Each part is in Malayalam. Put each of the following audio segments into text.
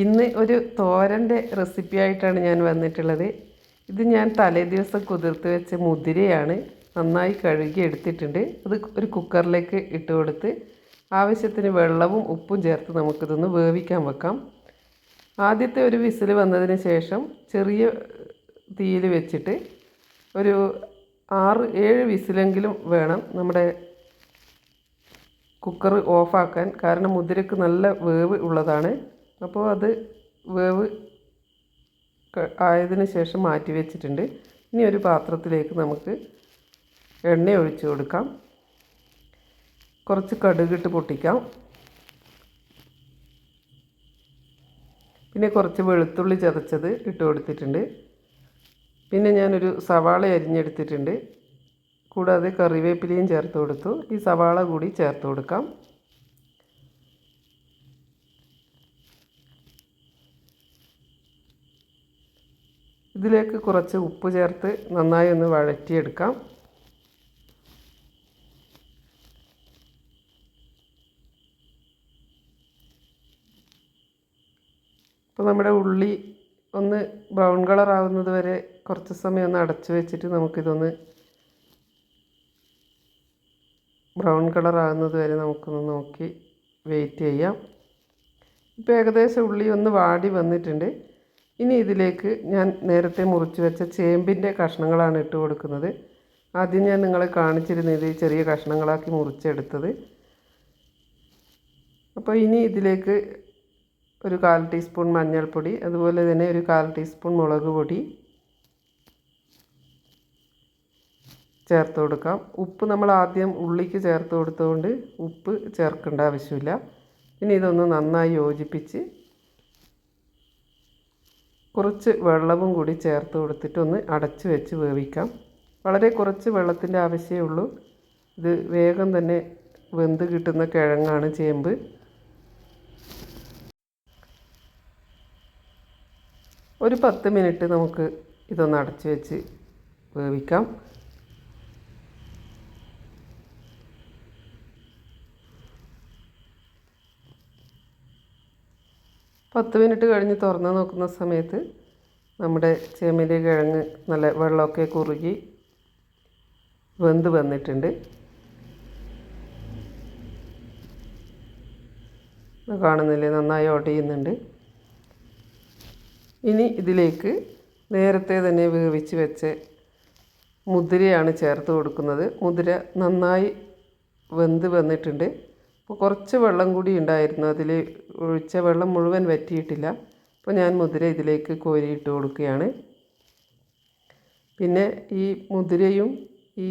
ഇന്ന് ഒരു തോരന്റെ റെസിപ്പി ആയിട്ടാണ് ഞാൻ വന്നിട്ടുള്ളത്. ഇത് ഞാൻ തലേ ദിവസം കുതിർത്ത് വെച്ച മുതിരയാണ് നന്നായി കഴുകി എടുത്തിട്ടുണ്ട്. അത് ഒരു കുക്കറിലേക്ക് ഇട്ട് കൊടുത്ത് ആവശ്യത്തിന് വെള്ളവും ഉപ്പും ചേർത്ത് നമുക്കിതൊന്ന് വേവിക്കാൻ വെക്കാം. ആദ്യത്തെ ഒരു വിസിൽ വന്നതിന് ശേഷം ചെറിയ തീയിൽ വെച്ചിട്ട് ഒരു ആറ് ഏഴ് വിസിലെങ്കിലും വേണം നമ്മുടെ കുക്കർ ഓഫാക്കാൻ. കാരണം മുതിരക്ക് നല്ല വേവ് ഉള്ളതാണ്. അപ്പോൾ അത് വേവ് ആയതിന് ശേഷം മാറ്റി വെച്ചിട്ടുണ്ട്. ഇനി ഒരു പാത്രത്തിലേക്ക് നമുക്ക് എണ്ണ ഒഴിച്ചു കൊടുക്കാം. കുറച്ച് കടുകിട്ട് പൊട്ടിക്കാം. പിന്നെ കുറച്ച് വെളുത്തുള്ളി ചതച്ചത് ഇട്ട് കൊടുത്തിട്ടുണ്ട്. പിന്നെ ഞാനൊരു സവാള അരിഞ്ഞെടുത്തിട്ടുണ്ട്. കൂടാതെ കറിവേപ്പിലയും ചേർത്ത് കൊടുത്തു. ഈ സവാള കൂടി ചേർത്ത് കൊടുക്കാം. ഇതിലേക്ക് കുറച്ച് ഉപ്പ് ചേർത്ത് നന്നായി ഒന്ന് വഴറ്റിയെടുക്കാം. ഇപ്പോൾ നമ്മുടെ ഉള്ളി ഒന്ന് ബ്രൗൺ കളർ ആവുന്നത് വരെ കുറച്ച് സമയം ഒന്ന് അടച്ചു വെച്ചിട്ട് നമുക്കിതൊന്ന് ബ്രൗൺ കളർ ആകുന്നത് വരെ നമുക്കൊന്ന് നോക്കി വെയിറ്റ് ചെയ്യാം. ഇപ്പോൾ ഏകദേശം ഉള്ളി ഒന്ന് വാടി വന്നിട്ടുണ്ട്. ഇനി ഇതിലേക്ക് ഞാൻ നേരത്തെ മുറിച്ച് വെച്ച ചേമ്പിന്റെ കഷ്ണങ്ങളാണ് ഇട്ട് കൊടുക്കുന്നത്. ആദ്യം ഞാൻ നിങ്ങളെ കാണിച്ചിരുന്നത് ചെറിയ കഷ്ണങ്ങളാക്കി മുറിച്ചെടുത്തത്. അപ്പോൾ ഇനി ഇതിലേക്ക് ഒരു കാൽ ടീസ്പൂൺ മഞ്ഞൾപ്പൊടി അതുപോലെ തന്നെ ഒരു കാൽ ടീസ്പൂൺ മുളക് പൊടി ചേർത്ത് കൊടുക്കാം. ഉപ്പ് നമ്മൾ ആദ്യം ഉള്ളിക്ക് ചേർത്ത് കൊടുത്തുകൊണ്ട് ഉപ്പ് ചേർക്കേണ്ട ആവശ്യമില്ല. ഇനി ഇതൊന്ന് നന്നായി യോജിപ്പിച്ച് കുറച്ച് വെള്ളവും കൂടി ചേർത്ത് കൊടുത്തിട്ട് ഒന്ന് അടച്ച് വെച്ച് വേവിക്കാം. വളരെ കുറച്ച് വെള്ളത്തിന്റെ ആവശ്യമേ ഉള്ളൂ. ഇത് വേഗം തന്നെ വെന്ത് കിട്ടുന്ന കിഴങ്ങാണ് ചേമ്പ്. ഒരു പത്ത് മിനിറ്റ് നമുക്ക് ഇതൊന്ന് അടച്ച് വെച്ച് വേവിക്കാം. പത്ത് മിനിറ്റ് കഴിഞ്ഞ് തുറന്ന് നോക്കുന്ന സമയത്ത് നമ്മുടെ ചേമ്പിന്റെ കിഴങ്ങ് നല്ല വെള്ളമൊക്കെ കുറുകി വെന്ത് വന്നിട്ടുണ്ട്. കാണുന്നില്ലേ? നന്നായി ഓടിയുന്നുണ്ട് ഇനി ഇതിലേക്ക് നേരത്തെ തന്നെ വേവിച്ച് വെച്ച് മുതിരയാണ് ചേർത്ത് കൊടുക്കുന്നത്. മുതിര നന്നായി വെന്ത് വന്നിട്ടുണ്ട്. അപ്പോൾ കുറച്ച് വെള്ളം കൂടി ഉണ്ടായിരുന്നു. അതിൽ ഒഴിച്ച വെള്ളം മുഴുവൻ വറ്റിയിട്ടില്ല. അപ്പോൾ ഞാൻ മുതിര ഇതിലേക്ക് കോരിയിട്ട് കൊടുക്കുകയാണ്. പിന്നെ ഈ മുതിരയും ഈ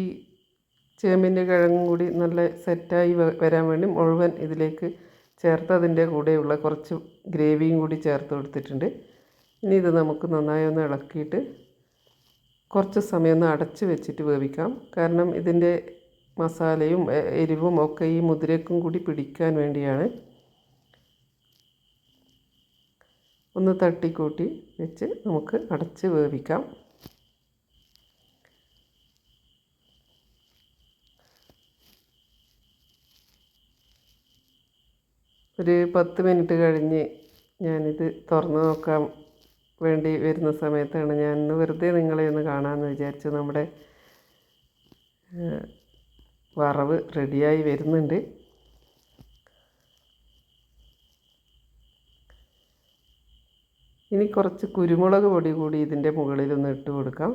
ചേമ്പിന്റെ കിഴങ്ങും കൂടി നല്ല സെറ്റായി വരാൻ വേണ്ടി മുഴുവൻ ഇതിലേക്ക് ചേർത്ത് അതിന്റെ കൂടെയുള്ള കുറച്ച് ഗ്രേവിയും കൂടി ചേർത്ത് കൊടുത്തിട്ടുണ്ട്. ഇനി ഇത് നമുക്ക് നന്നായി ഒന്ന് ഇളക്കിയിട്ട് കുറച്ച് സമയം ഒന്ന് അടച്ച് വെച്ചിട്ട് വേവിക്കാം. കാരണം ഇതിന്റെ മസാലയും എരിവും ഒക്കെ ഈ മുതിരക്കും കൂടി പിടിക്കാൻ വേണ്ടിയാണ്. ഒന്ന് തട്ടിക്കൂട്ടി വെച്ച് നമുക്ക് അടച്ച് വേവിക്കാം. ഒരു പത്ത് മിനിറ്റ് കഴിഞ്ഞ് ഞാനിത് തുറന്ന് നോക്കാൻ വേണ്ടി വരുന്ന സമയത്താണ് ഞാൻ ഇന്ന് വെറുതെ നിങ്ങളെ ഒന്ന് കാണാമെന്ന് വിചാരിച്ചു നമ്മുടെ വറവ് റെഡിയായി വരുന്നുണ്ട്. ഇനി കുറച്ച് കുരുമുളക് പൊടി കൂടി ഇതിന്റെ മുകളിലൊന്ന് ഇട്ട് കൊടുക്കാം.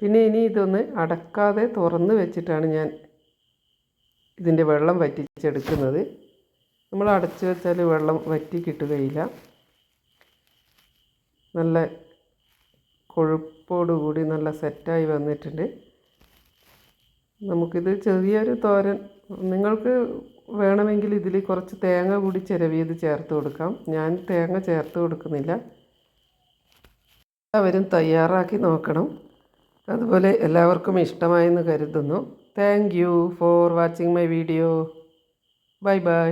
പിന്നെ ഇനി ഇതൊന്ന് അടക്കാതെ തുറന്ന് വെച്ചിട്ടാണ് ഞാൻ ഇതിന്റെ വെള്ളം വറ്റിച്ചെടുക്കുന്നത്. നമ്മൾ അടച്ചു വെച്ചാൽ വെള്ളം വറ്റി കിട്ടുകയില്ല. നല്ല കൊഴുപ്പോടുകൂടി നല്ല സെറ്റായി വന്നിട്ടുണ്ട്. നമുക്കിത് ചെറിയൊരു തോരൻ നിങ്ങൾക്ക് വേണമെങ്കിൽ ഇതിൽ കുറച്ച് തേങ്ങ കൂടി ചിരവിയത് ചേർത്ത് കൊടുക്കാം. ഞാൻ തേങ്ങ ചേർത്ത് കൊടുക്കുന്നില്ല. എല്ലാവരും തയ്യാറാക്കി നോക്കണം. അതുപോലെ എല്ലാവർക്കും ഇഷ്ടമായെന്ന് കരുതുന്നു. Thank you for watching my video bye bye